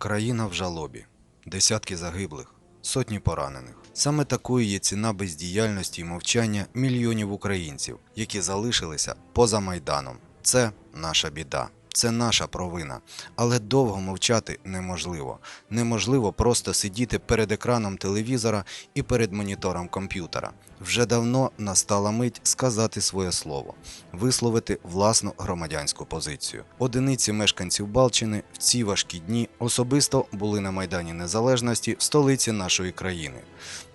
Країна в жалобі, десятки загиблих, сотні поранених. Саме такою є ціна бездіяльності і мовчання мільйонів українців, які залишилися поза майданом. Це наша біда. Це наша провина, але довго мовчати неможливо. Неможливо просто сидіти перед екраном телевізора і перед монітором комп'ютера. Вже давно настала мить сказати своє слово, висловити власну громадянську позицію. Одиниці мешканців Балчини в ці важкі дні особисто були на Майдані Незалежності в столиці нашої країни.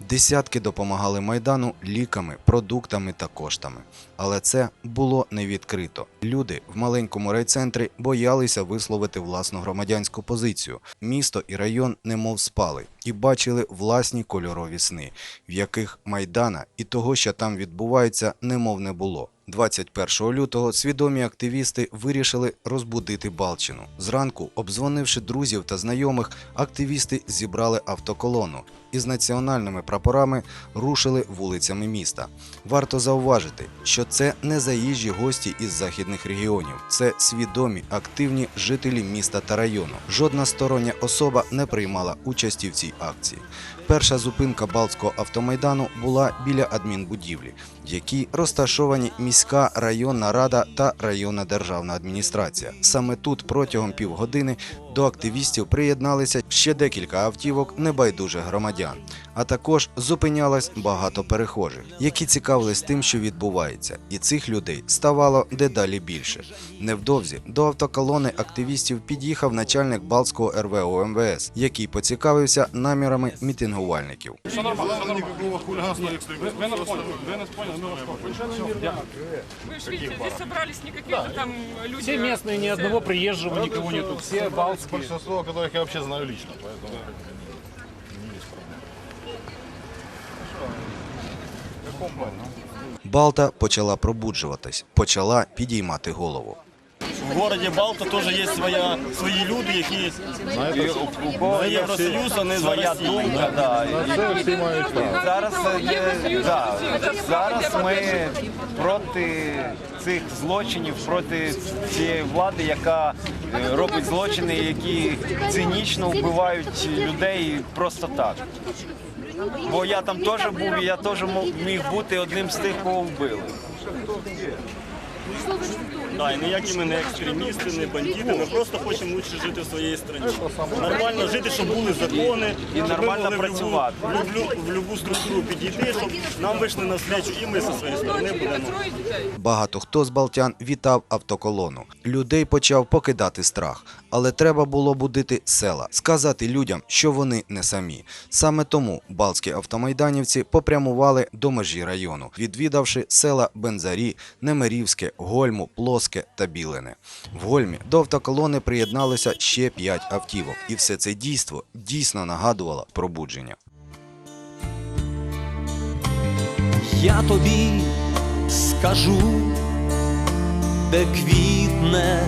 Десятки допомагали майдану ліками, продуктами та коштами. Але це було не відкрито. Люди в маленькому райцентрі боялися висловити власну громадянську позицію. Місто і район немов спали і бачили власні кольорові сни, в яких майдана і того, що там відбувається, немов не було. 21 лютого свідомі активісти вирішили розбудити Балчину. Зранку, обдзвонивши друзів та знайомих, активісти зібрали автоколону і з національними прапорами рушили вулицями міста. Варто зауважити, що це не заїжджі гості із західних регіонів, це свідомі активні жителі міста та району. Жодна стороння особа не приймала участі в цій акції. Перша зупинка Балтського автомайдану була біля адмінбудівлі, в якій розташовані міська районна рада та районна державна адміністрація. Саме тут протягом півгодини до активістів приєдналися ще декілька автівок небайдужих громадян, а також зупинялось багато перехожих, які цікавились тим, що відбувається, і цих людей ставало дедалі більше. Невдовзі до автоколони активістів під'їхав начальник Балтського РВО МВС, який поцікавився намірами мітингувальників. Никакого хулиганства и экстремизма. Вы нас поняли, вы нас поняли, мы вас поняли. Вы же видите, здесь собрались не какие-то там люди. Все местные, ни одного приезжего никого нету, все балтские. Большинство, которых я вообще знаю лично, поэтому... не є проблем. Балта почала пробуджуватись, почала підіймати голову. В городі Балта теж є своя, свої люди, які на Євросоюз, а не своя за Росію. думка, да. Зараз є, да, зараз ми проти цих злочинів, проти цієї влади, яка е, робить злочини, які цинічно вбивають людей просто так. Бо я там теж був, і я теж міг бути одним з тих, кого вбили. Да, і ніякі ми не екстремісти, не бандити, ми просто хочемо лучше жити в своїй країні. Нормально жити, щоб були закони, І нормально працювати. В любу, в любу структуру підійти, щоб нам вийшли на встречу, і ми зі своєї сторони будемо. Багато хто з балтян вітав автоколону. Людей почав покидати страх, але треба було будити села, сказати людям, що вони не самі. Саме тому балтські автомайданівці попрямували до межі району, відвідавши села Бензарі, Немирівське, Гольму, Плоске та Білине. В Гольмі до автоколони приєдналося ще п'ять автівок, і все це дійство дійсно нагадувало пробудження. Я тобі скажу, де квітне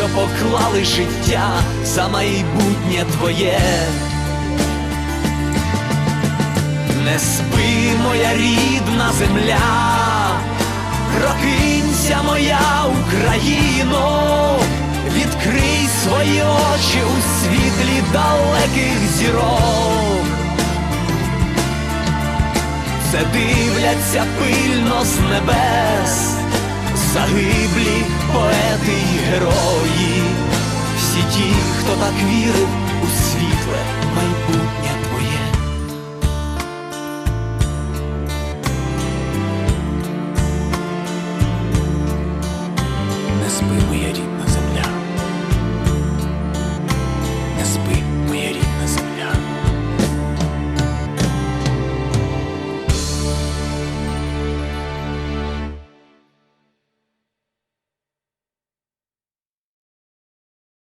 що поклали життя за майбутнє твоє. Не спи, моя рідна земля, прокинься, моя Україно, відкрий свої очі у світлі далеких зірок. Це дивляться пильно з небес, загиблі поети й герої, всі ті, хто так вірив у світле майбутнє